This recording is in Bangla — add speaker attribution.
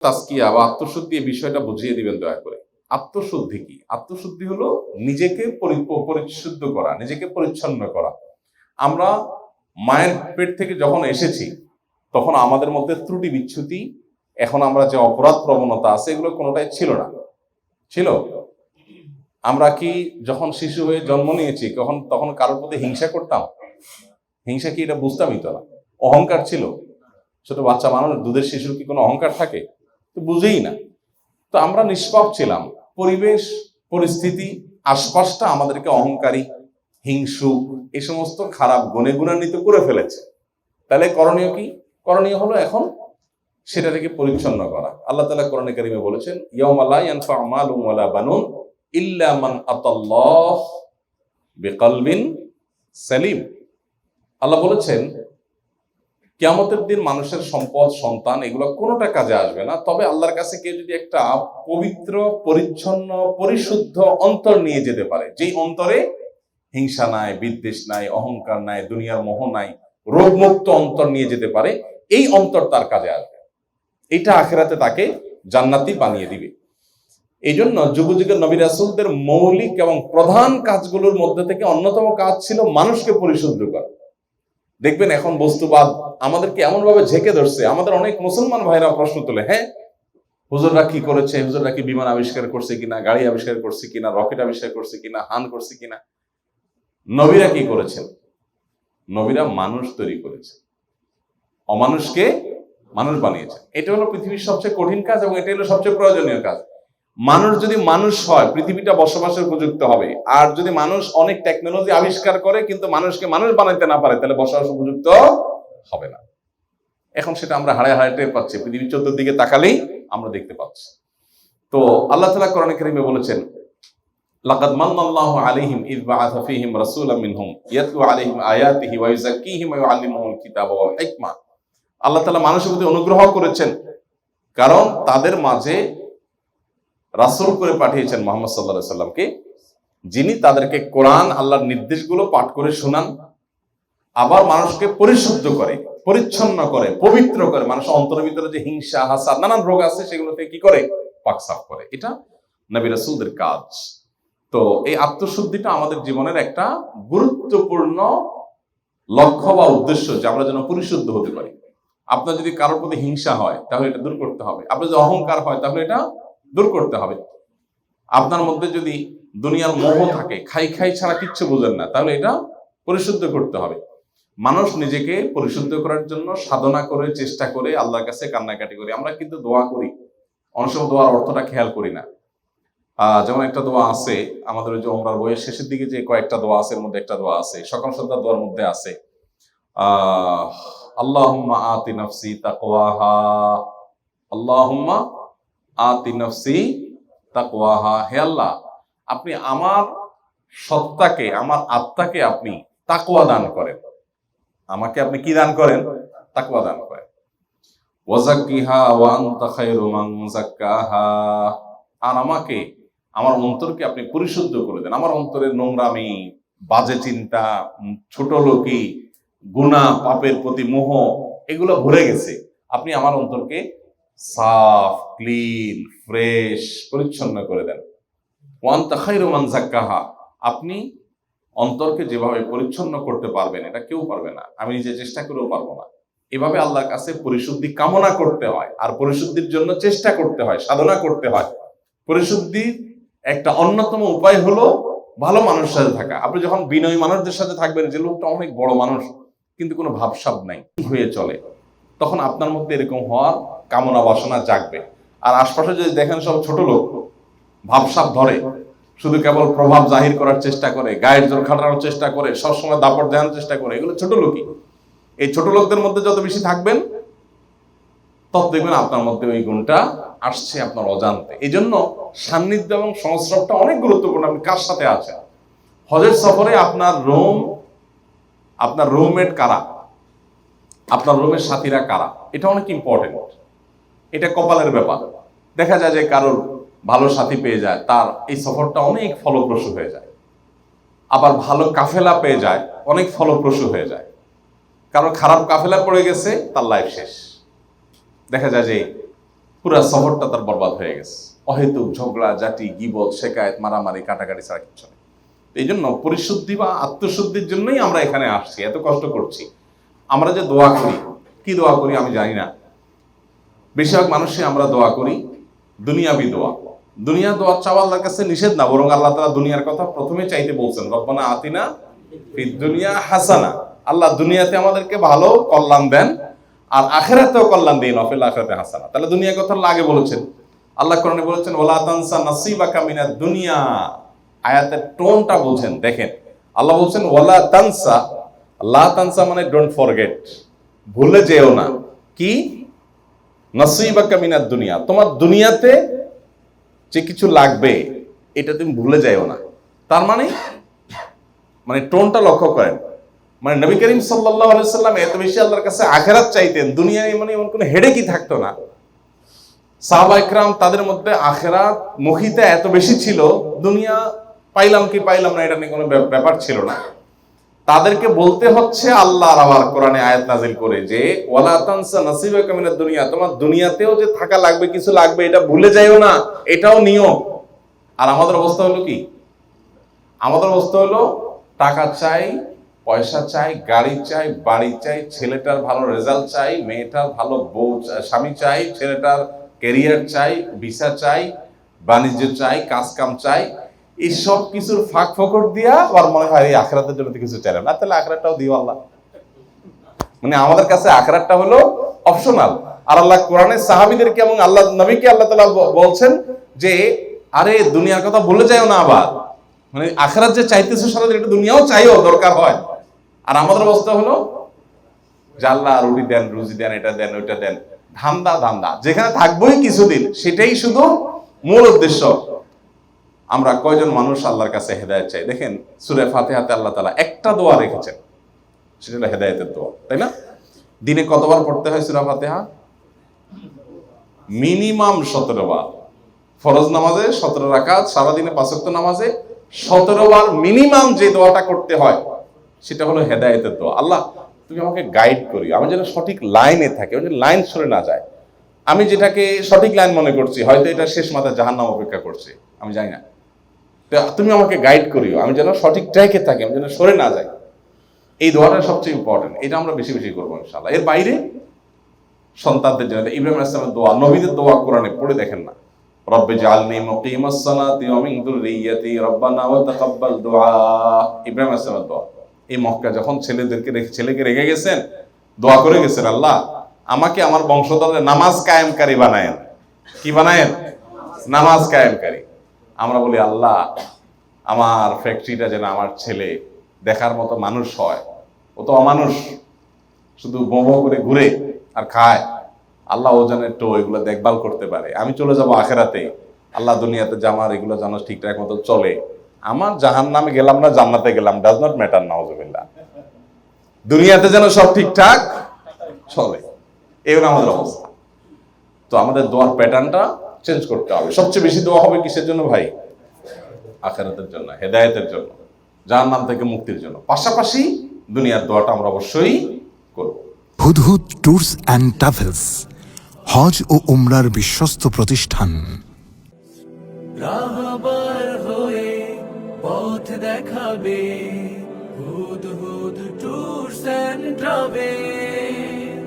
Speaker 1: তাস্কিয়া বা আত্মশুদ্ধি এই বিষয়টা বুঝিয়ে দিবেন দয়া করে। আত্মশুদ্ধি কি? আত্মশুদ্ধি হলো নিজেকে পরি- পরিশুদ্ধ করা, নিজেকে পরিচ্ছন্ন করা। আমরা মায়ের পেট থেকে যখন এসেছি, তখন আমাদের মধ্যে ত্রুটি বিচ্ছুতি, এখন আমরা যে অপরাধ প্রবণতা আছে, এগুলো কোনোটাই ছিল না। ছিল? আমরা কি যখন শিশু হয়ে জন্ম নিয়েছি তখন তখন কারোর প্রতি হিংসা করতাম? হিংসা কি এটা বুঝতামই তো না। অহংকার ছিল? ছোট বাচ্চা মানুষ, দুধের শিশুর কি কোনো অহংকার থাকে? তো বুঝেই না। তো আমরা নিষ্পাপ ছিলাম। পরিবেশ, পরিস্থিতি, আশপাশটা আমাদেরকে অহংকারী, হিংসু এই সমস্ত খারাপ গুণে গুণান্বিত করে ফেলেছে। তাহলে করণীয় কি? করণীয় হলো এখন সেটা থেকে পরিচ্ছন্ন করা। আল্লাহ তালা করণে কারিমে বলেছেন বানুন ইল্লা আতাল্লাহ বিকলবিন সালিম। আল্লাহ বলেছেন কিয়ামতের দিন মানুষের সম্পদ, সন্তান এগুলো কোনোটা কাজে আসবে না। তবে আল্লাহর কাছে কেউ যদি একটা পবিত্র, পরিচ্ছন্ন, পরিশুদ্ধ অন্তর নিয়ে যেতে পারে, যেই অন্তরে হিংসা নাই, বিদ্বেষ নাই, অহংকার নাই, দুনিয়ার মোহ নাই, রোগমুক্ত অন্তর নিয়ে যেতে পারে, এই অন্তর তার কাজে আসবে। এটা আখেরাতে তাকে জান্নাতি বানিয়ে দিবে। এই জন্য যুগ যুগের নবী রাসুলদের মৌলিক এবং প্রধান কাজগুলোর মধ্যে থেকে অন্যতম কাজ ছিল মানুষকে পরিশুদ্ধ করা। দেখবেন এখন বস্তুবাদ আমাদেরকে এমন ভাবে ঝেঁকে ধরছে, আমাদের অনেক মুসলমান ভাইরা প্রশ্ন তোলে হ্যাঁ? হুজুররা কি করেছে? হুজুররা কি বিমান আবিষ্কার করছে কিনা, গাড়ি আবিষ্কার করছে কিনা, রকেট আবিষ্কার করছে কিনা, হান করছে কিনা? নবীরা কি করেছেন? নবীরা মানুষ তৈরি করেছে। অমানুষকে মানুষ বানিয়েছে। এটা হলো পৃথিবীর সবচেয়ে কঠিন কাজ এবং এটা হলো সবচেয়ে প্রয়োজনীয় কাজ। মানুষ যদি মানুষ হয়, পৃথিবীটা বসবাসের উপযুক্ত হবে। আর যদি মানুষ অনেক টেকনোলজি আবিষ্কার করে, কিন্তু মানুষকে মানুষ বানাইতে না পারে, তাহলে বসবাস উপযুক্ত হবে না। এখন সেটা আমরা হাড়ে হাড়ে টের পাচ্ছি, পৃথিবীর চতুর্দিকে তাকালেই আমরা দেখতে পাচ্ছি। তো আল্লাহ তালা কোরআন কারিমে বলেছেন, লাকাদ মান্নাল্লাহু আলাইহিম ইয বাআথা ফীহিম রাসূলাম মিনহুম ইয়াতলু আলাইহিম আয়াতিহি ওয়া ইউযাক্কিহিম ওয়া ইউআল্লিমুহুল কিতাবা ওয়াল হিকমা। আল্লাহ তাআলা মানুষের প্রতি অনুগ্রহ করেছেন, কারণ তাদের মাঝে রাসূল করে পাঠিয়েছেন মোহাম্মদ আলাইহি সাল্লামকে যিনি তাদেরকে কোরআন, আল্লাহর নির্দেশগুলো পাঠ করে শোনান, আবার মানুষকে পরিশুদ্ধ করে, পরিচ্ছন্ন করে, পবিত্র করে, মানুষ অন্তরের ভিতরে যে হিংসা, হাসাদ, নানান রোগ আছে সেগুলোতে কি করে? পাক সাফ করে। এটা নবী রাসূলদের কাজ। তো এই আত্মশুদ্ধিটা আমাদের জীবনের একটা গুরুত্বপূর্ণ লক্ষ্য বা উদ্দেশ্য যে আমরা যেন পরিশুদ্ধ হতে পারি। আপনার যদি কারোর প্রতি হিংসা হয়, তাহলে এটা দূর করতে হবে। আপনার যদি অহংকার হয়, তাহলে এটা দূর করতে হবে। আপনার মধ্যে যদি দুনিয়ার মোহ থাকে, খাই খাই ছাড়া কিচ্ছু বোঝেন না, তাহলে এটা পরিশুদ্ধ করতে হবে। মানুষ নিজেকে পরিশুদ্ধ করার জন্য সাধনা করে, চেষ্টা করে, আল্লাহর কাছে কান্নাকাটি করি। আমরা কিন্তু দোয়া করি। অনেক দোয়ার অর্থটা খেয়াল করি না। যেমন একটা দোয়া আছে, আমাদের ওই যে ওমরার বইয়ের শেষের দিকে যে কয়েকটা দোয়া আছে, এর মধ্যে একটা দোয়া আছে, সকাল সন্ধ্যা দোয়ার মধ্যে আছে। আহ আতি নফসি তাকওয়াহা আতি নফসি তাকওয়াহা। হে আল্লাহ, আপনি আমার সত্তাকে, আমার আত্মাকে আপনি তাকওয়া দান করেন। আমাকে আপনি কি দান করেন? তাকওয়া দান করেন। ওয়াজাক্কিহা ওয়া আনতা খায়রু মান যাক্কাহা। আর আমাকে, আমার অন্তরকে আপনি পরিশুদ্ধ করে দেন। আমার অন্তরের নোংরামি, বাজে চিন্তা, ছোট লোকি গুণা পাপের প্রতি মোহ, এগুলো ভরে গেছে। আপনি আমার অন্তরকে সাফ, ক্লিন, ফ্রেশ, পরিচ্ছন্ন করে দেন। ওয়ান তাখাইরু মান যাক্কাহা। আপনি অন্তরকে যেভাবে পরিচ্ছন্ন করতে পারবেন, এটা কেউ পারবে না। আমি নিজে চেষ্টা করেও পারব না। এভাবে আল্লাহর কাছে পরিশুদ্ধি কামনা করতে হয়, আর পরিশুদ্ধির জন্য চেষ্টা করতে হয়, সাধনা করতে হয়। পরিশুদ্ধির একটা অন্যতম উপায় হলো ভালো মানুষের সাথে থাকা। আপনি যখন বিনয়ী মানুষদের সাথে থাকবেন, যে লোকটা অনেক বড় মানুষ, কিন্তু কোনো ভাবসাব নাই, হয়ে চলে। তখন আপনার মধ্যে এরকম হওয়ার কামনা বাসনা জাগবে। আর আশপাশে যদি দেখেন সব ছোট লোক, ভাবসাব ধরে, শুধু কেবল প্রভাব জাহির করার চেষ্টা করে, গায়ের জোর খাটানোর চেষ্টা করে, সবসময় দাপট দেওয়ার চেষ্টা করে, এগুলো ছোট লোকই। এই ছোট লোকদের মধ্যে যত বেশি থাকবেন, তত দেখবেন আপনার মধ্যে ওই গুণটা আসছে আপনার অজান্তে। এই জন্য সান্নিধ্য এবং সংস্রবটা অনেক গুরুত্বপূর্ণ, আপনি কার সাথে আছেন? হজের সফরে আপনার রোম, আপনার রুমমেট কারা? আপনার রুমের সাথীরা কারা? এটা অনেক ইম্পর্টেন্ট এটা কপালের ব্যাপার। দেখা যায় যে কারোর ভালো সাথী পেয়ে যায়, তার এই সফরটা অনেক ফলপ্রসূ হয়ে যায়। আবার ভালো কাফেলা পেয়ে যায়, অনেক ফলপ্রসূ হয়ে যায়। কারও খারাপ কাফেলা পড়ে গেছে, তার লাইফ শেষ। দেখা যায় যে পুরা সফরটা তার বরবাদ হয়ে গেছে। অহেতুক, ঝগড়া, জাটি, গিবত, শেকায়ত, মারামারি, কাটাকাটি ছাড়া কিচ্ছু নেই। এই জন্য পরিশুদ্ধি বা আত্মশুদ্ধির জন্যই আমরা এখানে আসছি, এত কষ্ট করছি। আমরা যে দোয়া করি, কি দোয়া করি আমি জানি না। বেশিরভাগ মানুষই আমরা দোয়া করি, দুনিয়াবি দোয়া। দুনিয়া দোয়া চাওয়া আল্লাহর কাছে নিষেধ না, বরং আল্লাহ তালা দুনিয়ার কথা প্রথমে চাইতে বলছেন, রব্বানা আতিনা দুনিয়া হাসানা। আল্লাহ দুনিয়াতে আমাদেরকে ভালো কল্যাণ দেন, আর আখেরাতেও কল্যাণ দিন অফিল আখেরাতে হাসানা। তাহলে দুনিয়া কথা আগে বলেছেন। আল্লাহ কোরআনে বলেছেন ওলা তানসা নাসিবাকা মিনাদ দুনিয়া। আয়াতের টোনটা বলছেন দেখেন। আল্লাহ বলছেন, ওয়ালা তানসা লা তানসা মানে ডোন্ট ফরগেট ভুলে যেও না। কি? নসিবাকা মিনাদ দুনিয়া। তোমার দুনিয়াতে যে কিছু লাগবে, এটা তুমি ভুলে যাইও না। তার মানে? মানে টোনটা লক্ষ্য করেন। মানে নবী করিম সাল্লাহ সাল্লাম এত বেশি আল্লাহর কাছে আখেরাত চাইতেন, দুনিয়ায় মানে এমন কোনো হেডে কি থাকতো না। সাহাবা ইকরাম তাদের মধ্যে আখেরাত মুখিতা এত বেশি ছিল, দুনিয়া পাইলাম কি পাইলাম না, এটা নিয়ে কোনো ব্যাপ- ব্যাপার ছিল না। তাদেরকে বলতে হচ্ছে আল্লাহ আবার কোরআনে আয়াত নাজিল করে যে, ওয়ালা তানসা মিনাদ দুনিয়া। তোমার দুনিয়াতেও যে থাকা লাগবে, কিছু লাগবে, এটা ভুলে যাইও না, এটাও নিয়ম। আর আমাদের অবস্থা হলো কি? আমাদের অবস্থা হলো টাকা চাই, পয়সা চাই, গাড়ি চাই, বাড়ি চাই, ছেলেটার ভালো রেজাল্ট চাই, মেয়েটার ভালো বউ স্বামী চাই, ছেলেটার কেরিয়ার চাই, ভিসা চাই, বাণিজ্য চাই কাজ কাম চাই এই সব কিছুর ফাঁক ফকর দিয়া আবার মনে হয় এই আখরাতের জন্য কিছু চাইলাম না। তাহলে আখরাতটাও দিও আল্লাহ। মানে আমাদের কাছে আখরাতটা হলো অপশনাল আর আল্লাহ কোরআনে সাহাবিদেরকে এবং আল্লাহ নবীকে আল্লাহ তালা বলছেন যে, আরে দুনিয়ার কথা বলে যাও না আবার। মানে আখরাত যে চাইতেছে সারাদিন, এটা দুনিয়াও চাইও, দরকার হয়। আর আমাদের অবস্থা হলো আল্লাহ রুটি দেন, রুজি দেন, এটা দেন, ওইটা দেন। ধান্দা ধান্দা। যেখানে থাকবোই কিছুদিন, সেটাই শুধু মূল উদ্দেশ্য। আমরা কয়জন মানুষ আল্লাহর কাছে হেদায়ত চাই? দেখেন, সুরে ফাতেহাতে আল্লাহ তালা একটা দোয়া রেখেছেন। সেটা হলো হেদায়তের দোয়া, তাই না? দিনে কতবার পড়তে হয় সুরা ফাতেহা? মিনিমাম সতেরো বার। ফরজ নামাজে সতেরো রাকাত, সারাদিনে পাঁচক্ত নামাজে সতেরো বার মিনিমাম যে দোয়াটা করতে হয়, সেটা হলো হেদায়েতের দোয়া। আল্লাহ, তুমি আমাকে গাইড করি আমি যেন সঠিক লাইনে থাকি, আমি লাইন সরে না যায়। আমি যেটাকে সঠিক লাইন মনে করছি, হয়তো এটা শেষ মাথায় জাহান্নাম অপেক্ষা করছে, আমি জানি না। তুমি আমাকে গাইড করিও। আমি যেন সঠিক ট্র্যাকে থাকি, আমি যেন সরে না যাই। এই দোয়াটা সবচেয়ে ইম্পর্টেন্ট এটা আমরা বেশি বেশি করব ইনশাল্লাহ এর বাইরে সন্তানদের জন্য ইব্রাহিম ইসলামের দোয়া, নবীদের দোয়া কোরআনে পড়ে দেখেন না। রব্বে জালনি মুকিমাস সালাতি ওয়া মিন রব্বানা ওয়া তাকাব্বাল ইব্রাহিম দোয়া। এই মক্কা যখন ছেলেদেরকে রেখে ছেলেকে রেখে গেছেন, দোয়া করে গেছেন, আল্লাহ, আমাকে আমার বংশধরদের নামাজ কায়েমকারী বানায়েন। কি বানায়েন? নামাজ কায়েমকারী। আমরা বলি, আল্লাহ, আমার ফ্যাক্টরিটা যেন আমার ছেলে দেখার মতো মানুষ হয়। ও তো অমানুষ, শুধু মোমো করে ঘুরে আর খায়। আল্লাহ ও যেন একটু এগুলো দেখভাল করতে পারে। আমি চলে যাব আখেরাতে। আল্লাহ দুনিয়াতে জামার এগুলো যেন ঠিকঠাক মতো চলে। আমার জাহান নামে গেলাম না, জান্নাতে গেলাম ডাজ নট ম্যাটার নাউজুবিল্লাহ। দুনিয়াতে যেন সব ঠিকঠাক চলে। এই হলো আমাদের অবস্থা। তো আমাদের দোয়ার প্যাটার্নটা চেঞ্জ করতে হবে। সবচেয়ে বেশি দোয়া হবে কিসের জন্য ভাই? আখেরাতের জন্য হেদায়েতের জন্য যার নাম থেকে মুক্তির জন্য। পাশাপাশি দুনিয়ার দোয়াটা আমরা অবশ্যই করব।
Speaker 2: হুদহুদ ট্যুরস অ্যান্ড ট্রাভেলস হজ ও উমরার বিশ্বস্ত প্রতিষ্ঠান।
Speaker 3: রাহবার হয়ে পথ দেখাবে। Hudhud tours and travel